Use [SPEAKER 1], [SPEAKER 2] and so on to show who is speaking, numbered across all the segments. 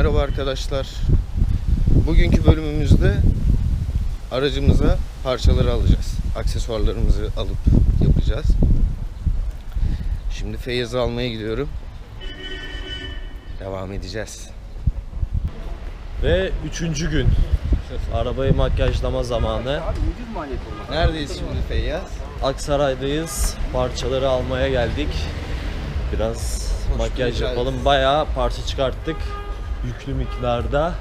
[SPEAKER 1] Merhaba arkadaşlar. Bugünkü bölümümüzde aracımıza parçaları alacağız. Aksesuarlarımızı alıp yapacağız. Şimdi Feyyaz'ı almaya gidiyorum. Devam edeceğiz.
[SPEAKER 2] Ve üçüncü gün. Arabayı makyajlama zamanı.
[SPEAKER 1] Neredeyiz şimdi Feyyaz?
[SPEAKER 2] Aksaray'dayız. Parçaları almaya geldik. Biraz
[SPEAKER 1] Hoş
[SPEAKER 2] makyaj yapalım. Bayağı parça çıkarttık. Yüklü miktarda.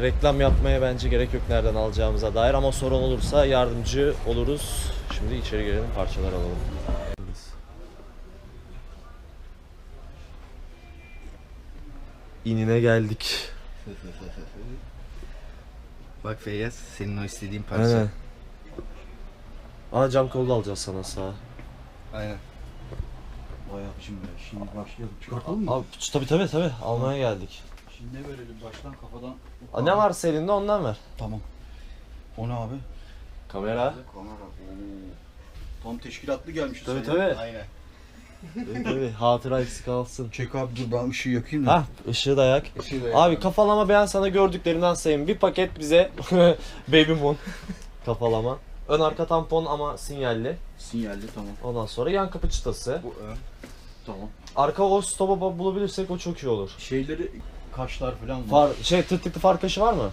[SPEAKER 2] Reklam yapmaya bence gerek yok nereden alacağımıza dair ama sorun olursa yardımcı oluruz. Şimdi içeri girelim parçalar alalım. İnine geldik.
[SPEAKER 1] Bak Feyyaz senin o istediğin parça.
[SPEAKER 2] Aynen. Aa cam kolu alacağız sana sağ.
[SPEAKER 1] Aynen.
[SPEAKER 3] Vay abicim be şimdi başlayalım. Çıkartalım mı?
[SPEAKER 2] Abi tabi tabi tabi almaya geldik.
[SPEAKER 3] Şimdi ne verelim baştan kafadan?
[SPEAKER 2] Aa, ne varsa elinde ondan ver.
[SPEAKER 3] Tamam. O ne abi?
[SPEAKER 2] Kamera.
[SPEAKER 3] Kamera. Oo. Tam teşkilatlı gelmişiz.
[SPEAKER 2] Tabi
[SPEAKER 3] sen ya.
[SPEAKER 2] tabi.
[SPEAKER 1] Aynen.
[SPEAKER 2] tabi hatıra eksik kalsın.
[SPEAKER 3] Çek abi dur ben ışığı yakayım da.
[SPEAKER 2] Hah ışığı da yak.
[SPEAKER 1] Işığı da
[SPEAKER 2] Abi kafalama ben sana gördüklerinden sayayım. Bir paket bize Baby Moon kafalama. Ön arka tampon ama sinyalli.
[SPEAKER 3] Sinyalli tamam.
[SPEAKER 2] Ondan sonra yan kapı çıtası.
[SPEAKER 1] Bu ön.
[SPEAKER 3] Tamam.
[SPEAKER 2] Arka o stopa bulabilirsek o çok iyi olur.
[SPEAKER 3] Şeyleri kaşlar falan var.
[SPEAKER 2] Far, şey tırtıklı far kaşı var mı?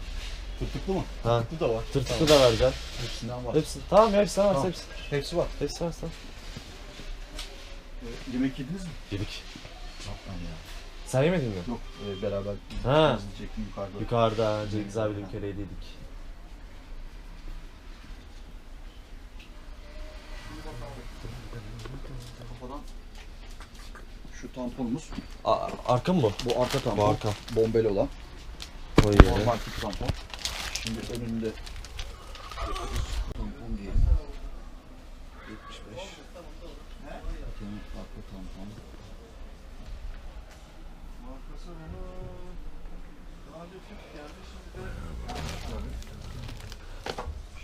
[SPEAKER 3] Tırtıklı mı?
[SPEAKER 2] Ha.
[SPEAKER 3] Tırtıklı da var.
[SPEAKER 2] Tırtıklı da vereceksin.
[SPEAKER 3] Hepsinden var.
[SPEAKER 2] Hepsi. Tamam ya, hepsi var.
[SPEAKER 3] Tamam.
[SPEAKER 2] Hepsi.
[SPEAKER 3] Hepsi var.
[SPEAKER 2] Hepsi var. Tamam.
[SPEAKER 3] Ee, yemek yediniz mi?
[SPEAKER 2] Yedik.
[SPEAKER 3] Yapmayın ya.
[SPEAKER 2] Sen yemedin mi?
[SPEAKER 3] Yok e, beraber
[SPEAKER 2] Ha.
[SPEAKER 3] yukarıda.
[SPEAKER 2] Yukarıda Cengiz abiyle bir kere yedik.
[SPEAKER 3] Tamponumuz.
[SPEAKER 2] A- arka mı bu?
[SPEAKER 3] Arka tampon.
[SPEAKER 2] Bu arka.
[SPEAKER 3] Bombeli olan.
[SPEAKER 2] Koy yere.
[SPEAKER 3] Normal tip tampon. Şimdi önünde tampon diyelim. 75. Bakayım arka tampon.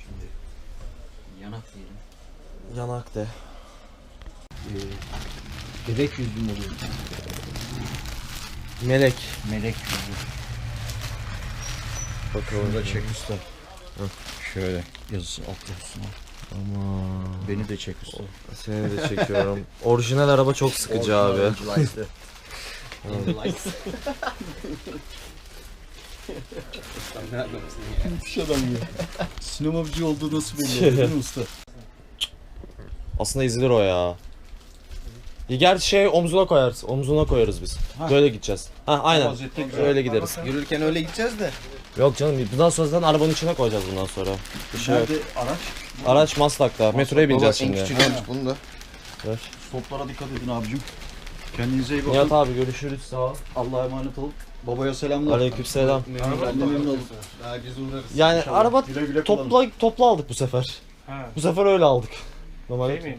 [SPEAKER 3] Şimdi yanak diyelim.
[SPEAKER 2] Yanak de.
[SPEAKER 3] Bebek yüzlü mü oluyor?
[SPEAKER 2] Melek.
[SPEAKER 3] Melek yüzlü.
[SPEAKER 2] Bakalım.
[SPEAKER 3] Bunu da çek usta. Şöyle yazısı alt yazısına.
[SPEAKER 2] Ama
[SPEAKER 3] Beni de çek usta.
[SPEAKER 2] seni de çekiyorum. Orijinal araba çok sıkıcı abi.
[SPEAKER 3] Müthiş adam ya. Sinemacı olduğu nasıl belli oluyor değil mi usta?
[SPEAKER 2] Aslında izlenir o ya. Ya Gerçi şey omzuna koyarız. Omzuna koyarız biz.
[SPEAKER 3] Ha.
[SPEAKER 2] Böyle gideceğiz. Ha aynen.
[SPEAKER 3] Vaziyette güzel.
[SPEAKER 2] Öyle gideriz.
[SPEAKER 1] Yürürken öyle gideceğiz de.
[SPEAKER 2] Yok canım bundan sonra zaten arabanın içine koyacağız bundan sonra. Bir şey yok.
[SPEAKER 3] Nerede araç?
[SPEAKER 2] Araç Maslak'ta. Metroya bineceğiz
[SPEAKER 1] Baba en
[SPEAKER 2] şimdi.
[SPEAKER 1] küçük olmuş bunu da.
[SPEAKER 2] Ver.
[SPEAKER 3] Stoplara dikkat edin abicim. Kendinize iyi bakın.
[SPEAKER 2] Nihat abi görüşürüz sağ ol.
[SPEAKER 3] Allah'a emanet olun. Babaya selamlar.
[SPEAKER 2] Aleykümselam.
[SPEAKER 3] Ben de memnun oldum.
[SPEAKER 1] Daha biz uğrarız.
[SPEAKER 2] Yani
[SPEAKER 3] İnşallah.
[SPEAKER 2] araba
[SPEAKER 3] Güle güle kullanın.
[SPEAKER 2] topla topla aldık bu sefer.
[SPEAKER 4] Ha.
[SPEAKER 2] Bu sefer öyle aldık. Normalde
[SPEAKER 4] Şey mi?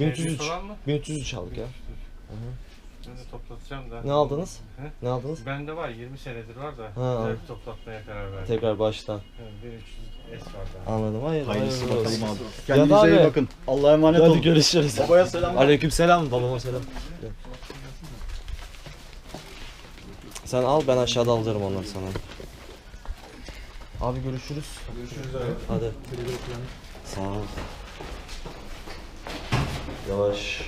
[SPEAKER 2] 1303.
[SPEAKER 4] Falan mı?
[SPEAKER 2] 1303 aldık ya.
[SPEAKER 4] Ben de toplatacağım da.
[SPEAKER 2] Ne aldınız?
[SPEAKER 4] He?
[SPEAKER 2] Ne aldınız?
[SPEAKER 4] Bende var 20 senedir var da.
[SPEAKER 2] Ha.
[SPEAKER 4] güzel bir toplatmaya karar verdim.
[SPEAKER 2] Tekrar baştan.
[SPEAKER 4] Yani 1300 S var daha.
[SPEAKER 2] Anladım. Hayır,
[SPEAKER 3] Hayırlısı
[SPEAKER 2] hayırlı olsun.
[SPEAKER 3] bakalım abi. Kendinize
[SPEAKER 2] abi.
[SPEAKER 3] iyi bakın. Allah'a emanet
[SPEAKER 2] Hadi
[SPEAKER 3] olun.
[SPEAKER 2] görüşürüz.
[SPEAKER 3] Babaya selamlar.
[SPEAKER 2] Aleykümselam babama selam. Sen al ben aşağıda alırım onları sana. Abi görüşürüz.
[SPEAKER 1] Görüşürüz abi.
[SPEAKER 2] Hadi. Sağ ol. Yavaş.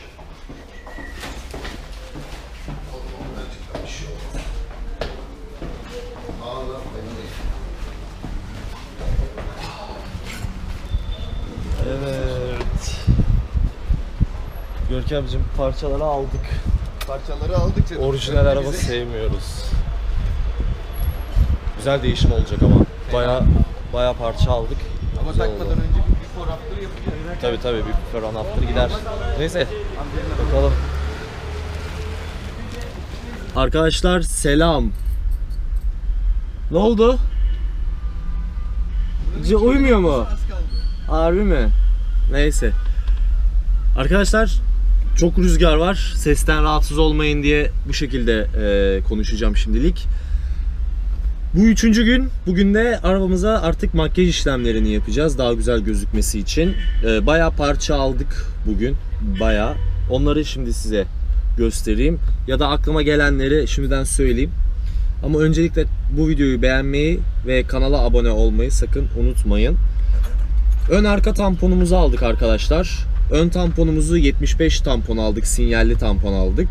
[SPEAKER 2] Evet. Görkemciğim parçaları aldık.
[SPEAKER 1] Parçaları aldık canım.
[SPEAKER 2] Orijinal
[SPEAKER 1] Önce
[SPEAKER 2] araba sevmiyoruz. Güzel değişim olacak ama. Baya baya parça aldık.
[SPEAKER 1] Ama
[SPEAKER 2] Güzel
[SPEAKER 1] takmadan
[SPEAKER 2] oldu.
[SPEAKER 1] önce yapacağız.
[SPEAKER 2] Tabi tabi bir ferran after gider. Neyse bakalım. Arkadaşlar selam. Ne oldu? C- uymuyor mu? Harbi mi? Neyse. Arkadaşlar çok rüzgar var. Sesten rahatsız olmayın diye bu şekilde e, konuşacağım şimdilik. Bu üçüncü gün. Bugün de arabamıza artık makyaj işlemlerini yapacağız. Daha güzel gözükmesi için. Ee, bayağı parça aldık bugün. Bayağı. Onları şimdi size göstereyim. Ya da aklıma gelenleri şimdiden söyleyeyim. Ama öncelikle bu videoyu beğenmeyi ve kanala abone olmayı sakın unutmayın. Ön arka tamponumuzu aldık arkadaşlar. Ön tamponumuzu 75 tampon aldık. Sinyalli tampon aldık.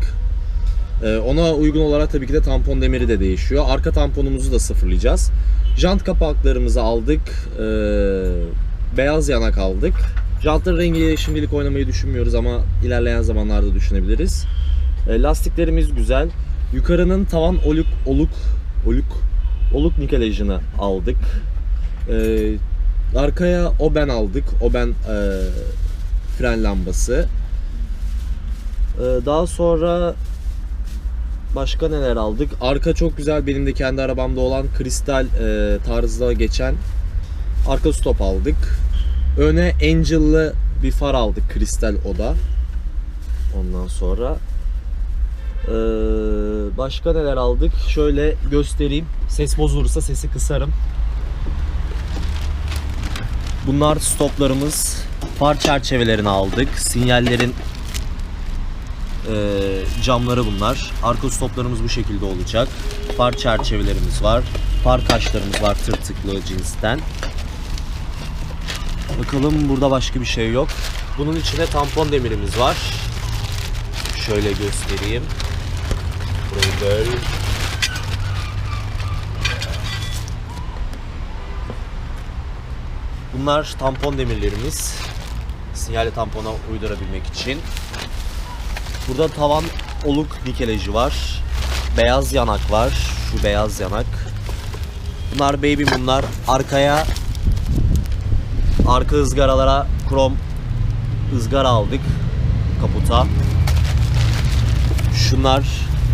[SPEAKER 2] Ee, ona uygun olarak tabii ki de tampon demiri de değişiyor. Arka tamponumuzu da sıfırlayacağız. Jant kapaklarımızı aldık. Ee, beyaz yanak aldık. Jantların rengiyle şimdilik oynamayı düşünmüyoruz ama ilerleyen zamanlarda düşünebiliriz. Ee, lastiklerimiz güzel. Yukarının tavan oluk oluk oluk oluk nikelajını aldık. Arkaya oben aldık. Oben e, fren lambası. Daha sonra başka neler aldık? Arka çok güzel benim de kendi arabamda olan kristal e, tarzda geçen arka stop aldık. Öne Angel'lı bir far aldık kristal oda. Ondan sonra ee, başka neler aldık? Şöyle göstereyim. Ses bozulursa sesi kısarım. Bunlar stoplarımız. Far çerçevelerini aldık. Sinyallerin ee, camları bunlar. Arka stoplarımız bu şekilde olacak. Far çerçevelerimiz var. Far kaşlarımız var tırtıklı cinsten. Bakalım burada başka bir şey yok. Bunun içine tampon demirimiz var. Şöyle göstereyim. Burayı böyle. Bunlar tampon demirlerimiz. Sinyali tampona uydurabilmek için. Burada tavan oluk nikelajı var. Beyaz yanak var. Şu beyaz yanak. Bunlar baby bunlar. Arkaya arka ızgaralara krom ızgara aldık kaputa. Şunlar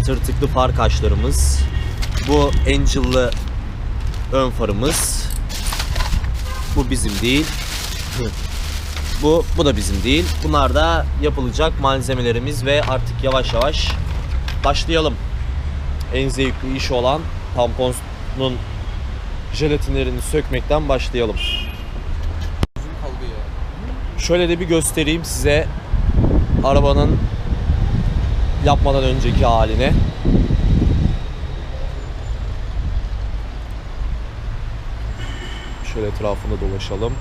[SPEAKER 2] tırtıklı far kaşlarımız. Bu Angel'lı ön farımız. Bu bizim değil. Bu bu da bizim değil. Bunlar da yapılacak malzemelerimiz ve artık yavaş yavaş başlayalım. En zevkli iş olan tamponun jelatinlerini sökmekten başlayalım. Şöyle de bir göstereyim size arabanın yapmadan önceki haline. Şöyle etrafında dolaşalım.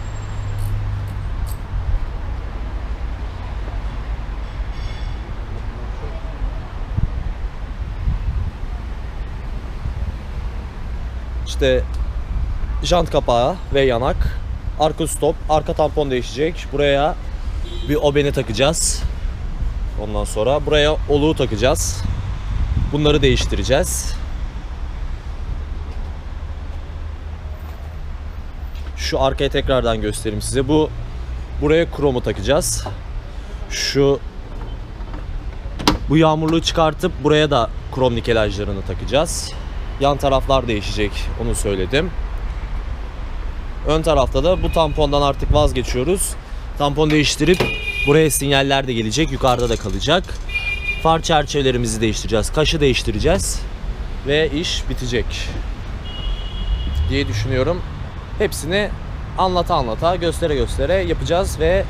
[SPEAKER 2] İşte jant kapağı ve yanak, arka stop, arka tampon değişecek. Buraya bir obeni takacağız. Ondan sonra buraya oluğu takacağız. Bunları değiştireceğiz. Şu arkaya tekrardan göstereyim size. Bu buraya kromu takacağız. Şu bu yağmurluğu çıkartıp buraya da krom nikelajlarını takacağız. Yan taraflar değişecek. Onu söyledim. Ön tarafta da bu tampondan artık vazgeçiyoruz. Tampon değiştirip buraya sinyaller de gelecek. Yukarıda da kalacak. Far çerçevelerimizi değiştireceğiz. Kaşı değiştireceğiz. Ve iş bitecek. Diye düşünüyorum. Hepsini anlata anlata, göstere göstere yapacağız ve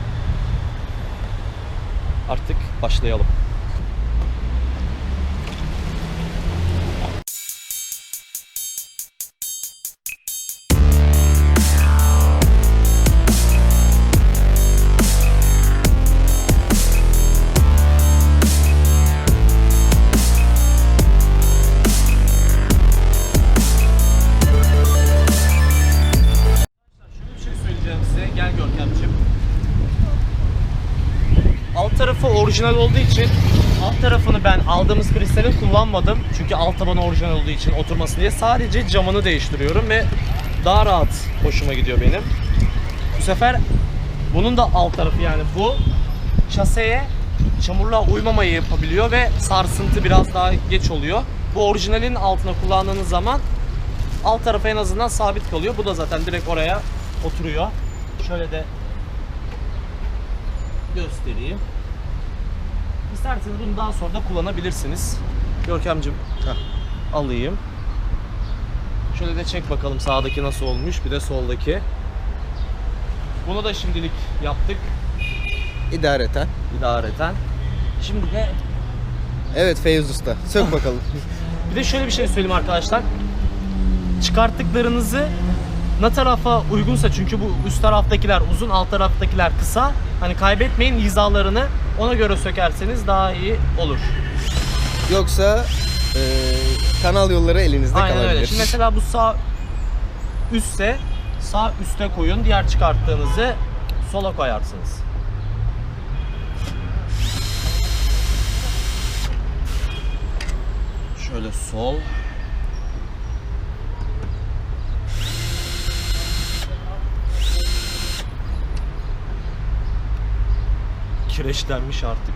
[SPEAKER 2] artık başlayalım. Aldığımız kristali kullanmadım. Çünkü alt tabanı orijinal olduğu için oturmasın diye sadece camını değiştiriyorum ve daha rahat hoşuma gidiyor benim. Bu sefer bunun da alt tarafı yani bu şaseye çamurla uymamayı yapabiliyor ve sarsıntı biraz daha geç oluyor. Bu orijinalin altına kullandığınız zaman alt tarafı en azından sabit kalıyor. Bu da zaten direkt oraya oturuyor. Şöyle de göstereyim. İsterseniz bunu daha sonra da kullanabilirsiniz. Görkemcim alayım. Şöyle de çek bakalım sağdaki nasıl olmuş bir de soldaki. Bunu da şimdilik yaptık
[SPEAKER 1] İdareten.
[SPEAKER 2] idareten. Şimdi de
[SPEAKER 1] Evet Feyyaz Usta. Sök bakalım.
[SPEAKER 2] Bir de şöyle bir şey söyleyeyim arkadaşlar. Çıkarttıklarınızı ne tarafa uygunsa çünkü bu üst taraftakiler uzun, alt taraftakiler kısa. Hani kaybetmeyin hizalarını. Ona göre sökerseniz daha iyi olur.
[SPEAKER 1] Yoksa e, kanal yolları elinizde
[SPEAKER 2] Aynen
[SPEAKER 1] kalabilir.
[SPEAKER 2] öyle. Şimdi mesela bu sağ üstse sağ üste koyun. Diğer çıkarttığınızı sola koyarsınız. Şöyle sol. Kireçlenmiş artık.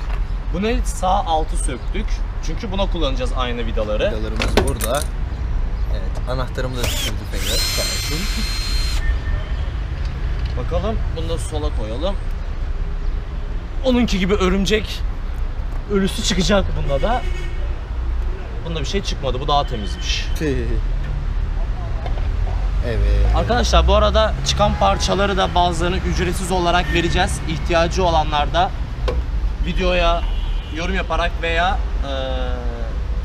[SPEAKER 2] Bu ne? Sağ altı söktük. Çünkü buna kullanacağız aynı vidaları.
[SPEAKER 1] Vidalarımız burada. Evet, anahtarımı da düşürdük olsun.
[SPEAKER 2] Bakalım bunu da sola koyalım. Onunki gibi örümcek ölüsü çıkacak bunda da. Bunda bir şey çıkmadı. Bu daha temizmiş.
[SPEAKER 1] evet.
[SPEAKER 2] Arkadaşlar bu arada çıkan parçaları da bazılarını ücretsiz olarak vereceğiz. İhtiyacı olanlar da videoya yorum yaparak veya eee,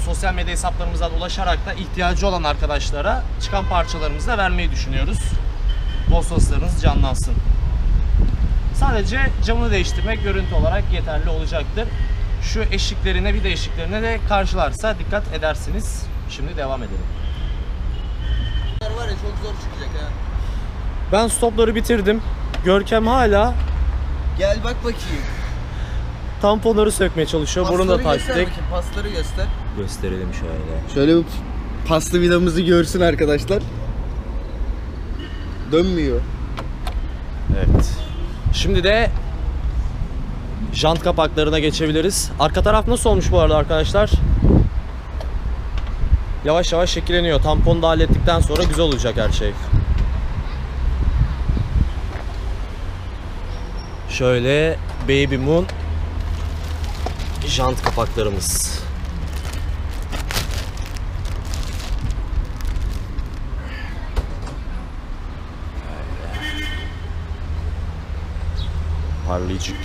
[SPEAKER 2] sosyal medya hesaplarımızdan ulaşarak da ihtiyacı olan arkadaşlara çıkan parçalarımızı da vermeyi düşünüyoruz. Bososlarınız canlansın. Sadece camını değiştirmek görüntü olarak yeterli olacaktır. Şu eşiklerine bir de eşiklerine de karşılarsa dikkat edersiniz. Şimdi devam edelim.
[SPEAKER 1] Var ya çok zor çıkacak ha.
[SPEAKER 2] Ben stopları bitirdim. Görkem hala
[SPEAKER 1] Gel bak bakayım.
[SPEAKER 2] Tamponları sökmeye çalışıyor. Bunu da
[SPEAKER 1] Pasları göster
[SPEAKER 2] taktik.
[SPEAKER 1] bakayım, pasları göster.
[SPEAKER 2] Gösterelim şöyle.
[SPEAKER 1] Şöyle bir paslı vidamızı görsün arkadaşlar. Dönmüyor.
[SPEAKER 2] Evet. Şimdi de jant kapaklarına geçebiliriz. Arka taraf nasıl olmuş bu arada arkadaşlar? Yavaş yavaş şekilleniyor. Tamponu da hallettikten sonra güzel olacak her şey. Şöyle Baby Moon jant kapaklarımız. Parlayıcık.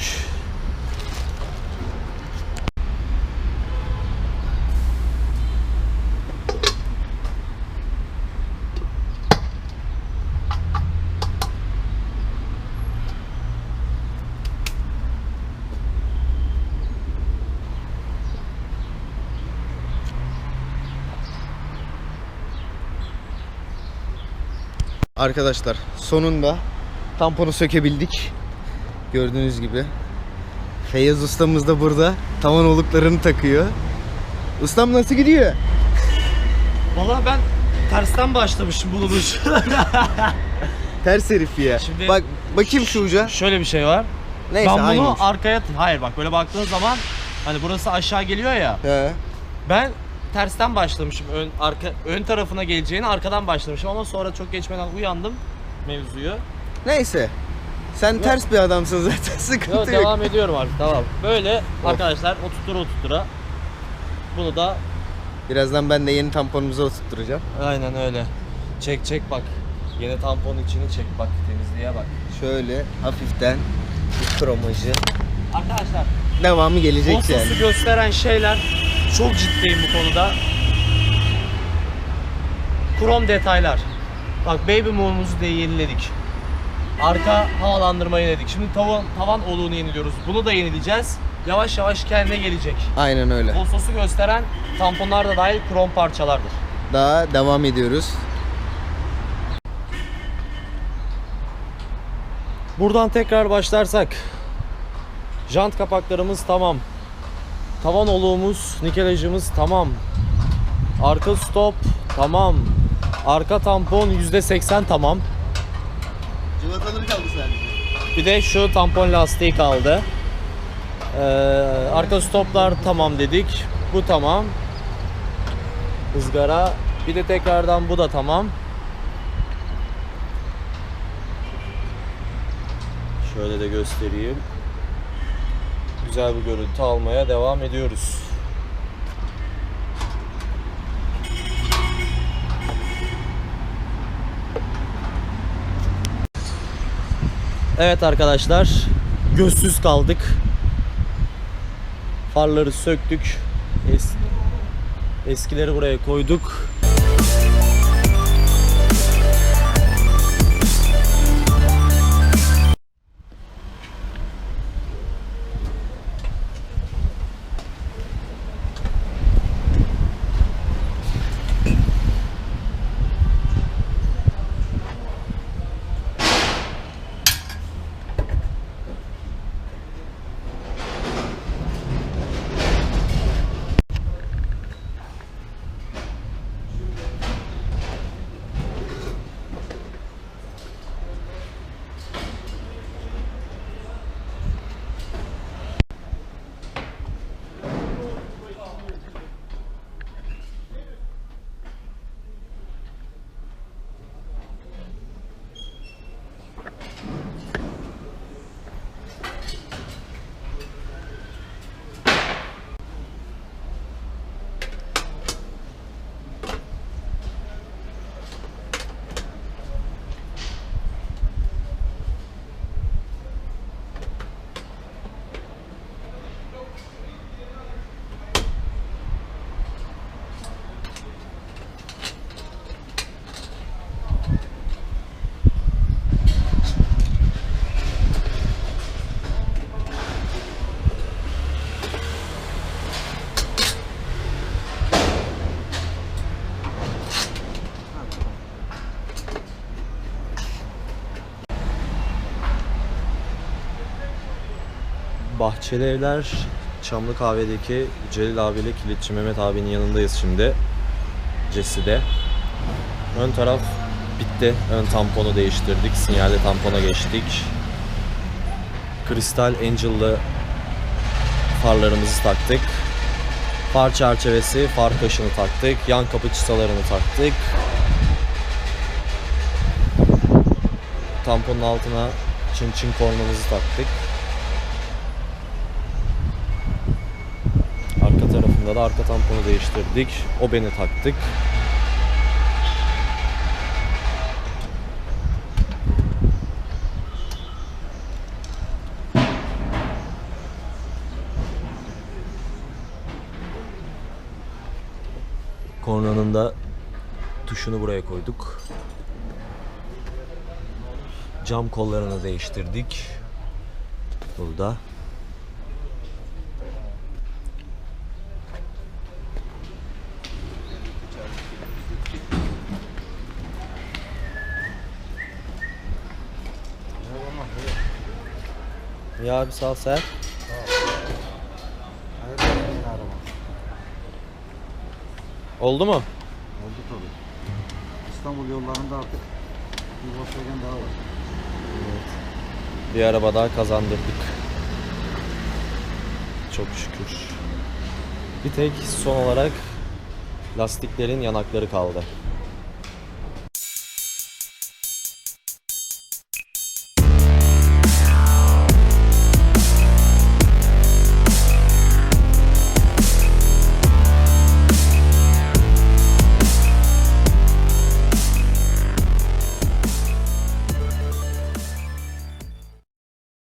[SPEAKER 1] Arkadaşlar sonunda tamponu sökebildik. Gördüğünüz gibi. Feyyaz ustamız da burada. Tavan oluklarını takıyor. Ustam nasıl gidiyor?
[SPEAKER 2] Valla ben tersten başlamışım bunu
[SPEAKER 1] Ters herif ya.
[SPEAKER 2] Şimdi-
[SPEAKER 1] Bak bakayım şu uca.
[SPEAKER 2] Şöyle bir şey var.
[SPEAKER 1] Neyse
[SPEAKER 2] ben bunu
[SPEAKER 1] aynıymış.
[SPEAKER 2] arkaya hayır bak böyle baktığın zaman hani burası aşağı geliyor ya.
[SPEAKER 1] He.
[SPEAKER 2] Ben tersten başlamışım. Ön arka ön tarafına geleceğini arkadan başlamışım ama sonra çok geçmeden uyandım mevzuyu.
[SPEAKER 1] Neyse. Sen ters bir adamsın zaten sıkıntı
[SPEAKER 2] Yo,
[SPEAKER 1] yok.
[SPEAKER 2] devam ediyorum artık tamam. Böyle arkadaşlar oturtura oturtura bunu da
[SPEAKER 1] Birazdan ben de yeni tamponumuzu oturtturacağım.
[SPEAKER 2] aynen öyle. Çek çek bak. Yeni tamponun içini çek bak temizliğe bak.
[SPEAKER 1] Şöyle hafiften kromajı.
[SPEAKER 2] Arkadaşlar
[SPEAKER 1] Devamı gelecek yani.
[SPEAKER 2] gösteren şeyler çok ciddiyim bu konuda. Krom detaylar. Bak Baby Moon'umuzu da yeniledik. Arka havalandırmayı yeniledik. Şimdi tavan, tavan oluğunu yeniliyoruz. Bunu da yenileyeceğiz. Yavaş yavaş kendine gelecek.
[SPEAKER 1] Aynen öyle.
[SPEAKER 2] Bossos'u gösteren tamponlar da dahil krom parçalardır.
[SPEAKER 1] Daha devam ediyoruz.
[SPEAKER 2] Buradan tekrar başlarsak. Jant kapaklarımız tamam. Tavan oluğumuz, nikelajımız tamam. Arka stop tamam. Arka tampon %80 tamam.
[SPEAKER 1] Cıvataları kaldı sadece.
[SPEAKER 2] Bir de şu tampon lastiği kaldı. Ee, arka stoplar tamam dedik. Bu tamam. Izgara. Bir de tekrardan bu da tamam. Şöyle de göstereyim. Güzel bir görüntü almaya devam ediyoruz. Evet arkadaşlar, gözsüz kaldık. Farları söktük. Es- Eskileri buraya koyduk. Bahçeli Evler Çamlı Kahve'deki Celil abiyle Kilitçi Mehmet abinin yanındayız şimdi. Cesi'de. Ön taraf bitti. Ön tamponu değiştirdik. Sinyalli tampona geçtik. Kristal Angel'lı farlarımızı taktık. Far çerçevesi, far kaşını taktık. Yan kapı çıtalarını taktık. Tamponun altına çın çın kornamızı taktık. Arka tarafında da arka tamponu değiştirdik. O beni taktık. Kornanın da tuşunu buraya koyduk. Cam kollarını değiştirdik. Burada. Ya abi sağ ol sen. Oldu mu?
[SPEAKER 3] Oldu tabii. İstanbul yollarında artık bir Volkswagen daha var.
[SPEAKER 2] Bir araba daha kazandırdık. Çok şükür. Bir tek son olarak lastiklerin yanakları kaldı.